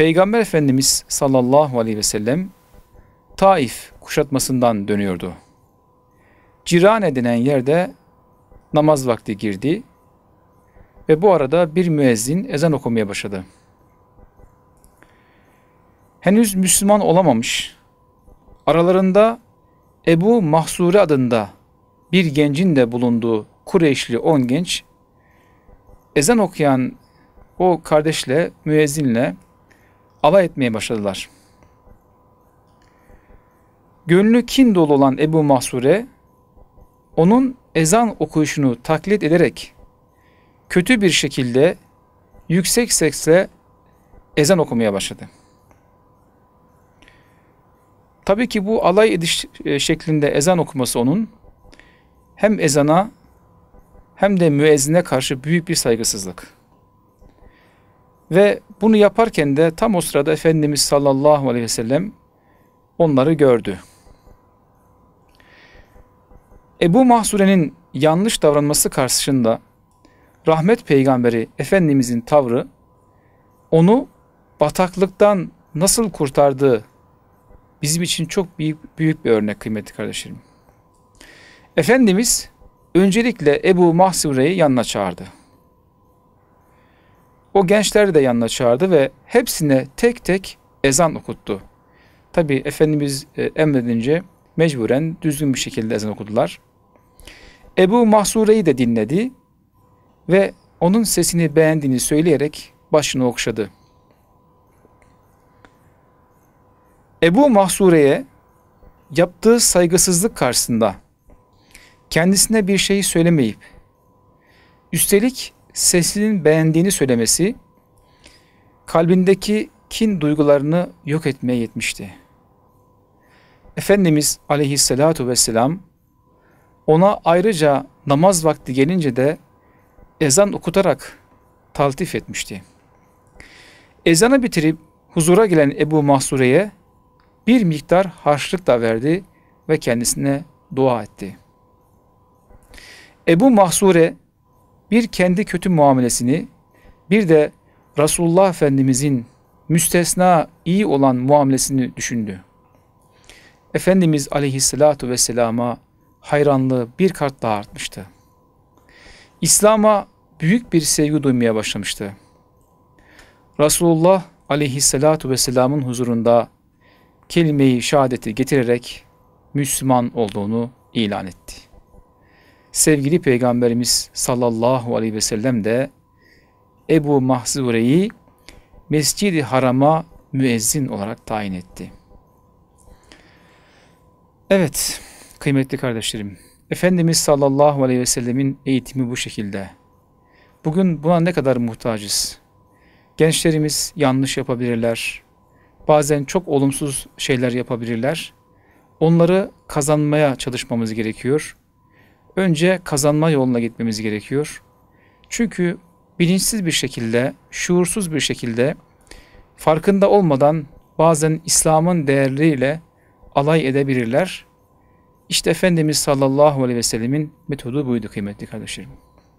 Peygamber Efendimiz sallallahu aleyhi ve sellem Taif kuşatmasından dönüyordu. Cirane denen yerde namaz vakti girdi ve bu arada bir müezzin ezan okumaya başladı. Henüz Müslüman olamamış, aralarında Ebu Mahsure adında bir gencin de bulunduğu Kureyşli on genç, ezan okuyan o kardeşle, müezzinle alay etmeye başladılar. Gönlü kin dolu olan Ebu Mahsure, onun ezan okuyuşunu taklit ederek kötü bir şekilde yüksek sesle ezan okumaya başladı. Tabii ki bu alay ediş e, şeklinde ezan okuması onun hem ezana hem de müezzine karşı büyük bir saygısızlık. Ve bunu yaparken de tam o sırada Efendimiz sallallahu aleyhi ve sellem onları gördü. Ebu Mahsure'nin yanlış davranması karşısında rahmet peygamberi Efendimizin tavrı onu bataklıktan nasıl kurtardığı bizim için çok büyük, büyük bir örnek kıymetli kardeşlerim. Efendimiz öncelikle Ebu Mahsure'yi yanına çağırdı. O gençleri de yanına çağırdı ve hepsine tek tek ezan okuttu. Tabi Efendimiz e, emredince mecburen düzgün bir şekilde ezan okudular. Ebu Mahsure'yi de dinledi ve onun sesini beğendiğini söyleyerek başını okşadı. Ebu Mahsure'ye yaptığı saygısızlık karşısında kendisine bir şeyi söylemeyip üstelik sesinin beğendiğini söylemesi kalbindeki kin duygularını yok etmeye yetmişti. Efendimiz aleyhissalatu vesselam ona ayrıca namaz vakti gelince de ezan okutarak taltif etmişti. Ezanı bitirip huzura gelen Ebu Mahsure'ye bir miktar harçlık da verdi ve kendisine dua etti. Ebu Mahsure bir kendi kötü muamelesini bir de Resulullah Efendimizin müstesna iyi olan muamelesini düşündü. Efendimiz aleyhissalatu vesselama hayranlığı bir kat daha artmıştı. İslam'a büyük bir sevgi duymaya başlamıştı. Resulullah aleyhissalatu vesselamın huzurunda kelime-i şehadeti getirerek Müslüman olduğunu ilan etti. Sevgili Peygamberimiz sallallahu aleyhi ve sellem de Ebu Mahzure'yi Mescid-i Haram'a müezzin olarak tayin etti. Evet, kıymetli kardeşlerim, Efendimiz sallallahu aleyhi ve sellemin eğitimi bu şekilde. Bugün buna ne kadar muhtacız? Gençlerimiz yanlış yapabilirler, bazen çok olumsuz şeyler yapabilirler. Onları kazanmaya çalışmamız gerekiyor. Önce kazanma yoluna gitmemiz gerekiyor. Çünkü bilinçsiz bir şekilde, şuursuz bir şekilde farkında olmadan bazen İslam'ın değerleriyle alay edebilirler. İşte Efendimiz sallallahu aleyhi ve sellemin metodu buydu kıymetli kardeşlerim.